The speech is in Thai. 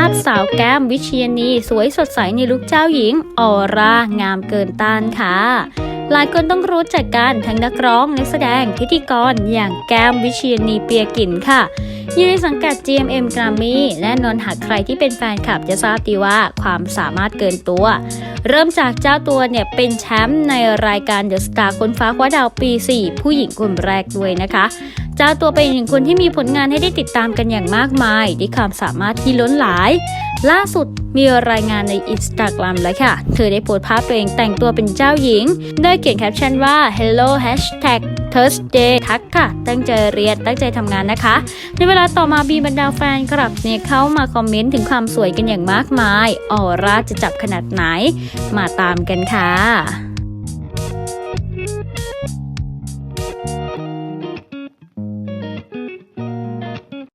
าพสาวแก้มวิเชียนีสวยสดใสในลุคเจ้าหญิง ออร่างามเกินต้านค่ะหลายคนต้องรู้จักกันทั้งนักร้องนักแสดงพิธีกรอย่างแก้มวิเชียนีเปียกินค่ะอยู่ในสังกัด GMM Grammy แน่นอนหากใครที่เป็นแฟนคลับจะทราบดีว่าความสามารถเกินตัว เริ่มจากเจ้าตัวเนี่ยเป็นแชมป์ในรายการเดอะสตาร์คนฟ้าคว้าดาวปี 4 ผู้หญิงคนแรกด้วยนะคะ เจ้าตัวเป็นหนึ่งคนที่มีผลงานให้ได้ติดตามกันอย่างมากมายด้วยความสามารถที่ล้นหลาย ล่าสุดมีรายงานในอินสตาแกรมแล้วค่ะ เธอได้โพสต์ภาพตัวเองแต่งตัวเป็นเจ้าหญิง โดยเขียนแคปชั่นว่า hello hashtag Thursday ทักค่ะ ตั้งใจเรียน ตั้งใจทำงานนะคะ ในเวลาต่อมาบีบรรดาแฟนคลับเนี่ยเข้ามาคอมเมนต์ถึงความสวยกันอย่างมากมาย ออร่าจะจับขนาดไหน มาตามกันค่ะ